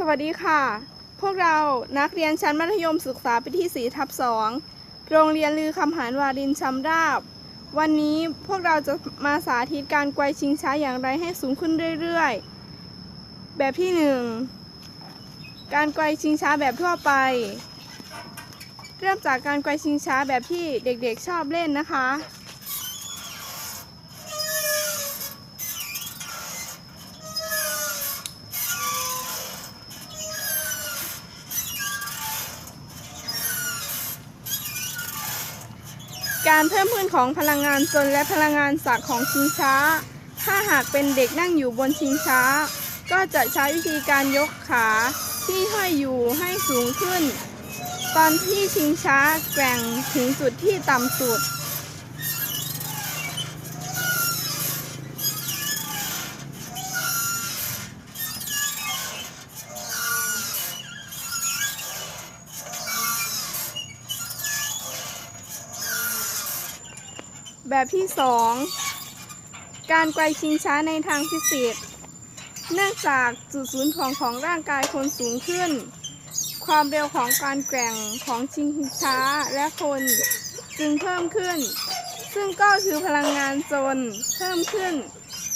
สวัสดีค่ะ พวกเรานักเรียนชั้นมัธยมศึกษาปีที่4ทับ2โรงเรียนลือคำหารวารินชำราบ วันนี้พวกเราจะมาสาธิตการไกวชิงช้าอย่างไรให้สูงขึ้นเรื่อยๆ แบบที่ 1 การไกวชิงช้าแบบทั่วไป เริ่มจากการไกวชิงช้าแบบที่เด็กๆชอบเล่นนะคะ การเพิ่มพื้นของพลังงานจนและพลังงานสักของชิงช้า ถ้าหากเป็นเด็กนั่งอยู่บนชิงช้า ก็จะใช้วิธีการยกขาที่ห้อยอยู่ให้สูงขึ้น ตอนที่ชิงช้าแกว่งถึงจุดที่ต่ำสุด แบบที่ 2 การไกวชิงช้าในทางฟิสิกส์เนื่องจากจุดศูนย์ของของร่างกายคนสูงขึ้น ความเร็วของการแกว่งของชิงช้าและคนจึงเพิ่มขึ้น ซึ่งก็คือพลังงานจนเพิ่มขึ้น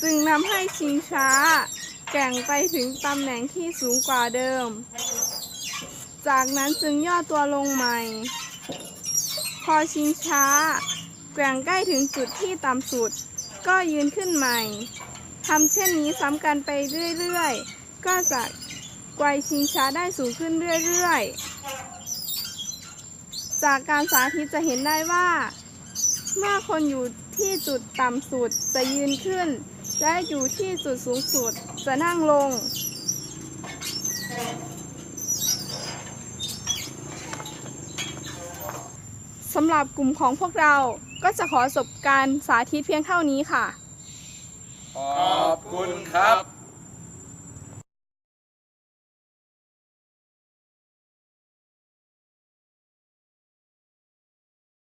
จึงนำให้ชิงช้า แกว่งไปถึงตำแหน่งที่สูงกว่าเดิม จากนั้นจึงย่อตัวลงใหม่ พอชิงช้า แกว่งใกล้ถึงจุดที่ต่ำสุด ก็ยืนขึ้นใหม่ทำเช่นนี้ซ้ำกันไปเรื่อยๆ ก็จะไกวชิงช้าได้สูงขึ้นเรื่อยๆ จากการสาธิตจะเห็นได้ว่า เมื่อคนอยู่ที่จุดต่ำสุดจะยืนขึ้น และอยู่ที่จุดสูงสุดจะนั่งลง สำหรับกลุ่มของพวกเรา ก็จะขอจบการสาธิตเพียงเท่านี้ค่ะ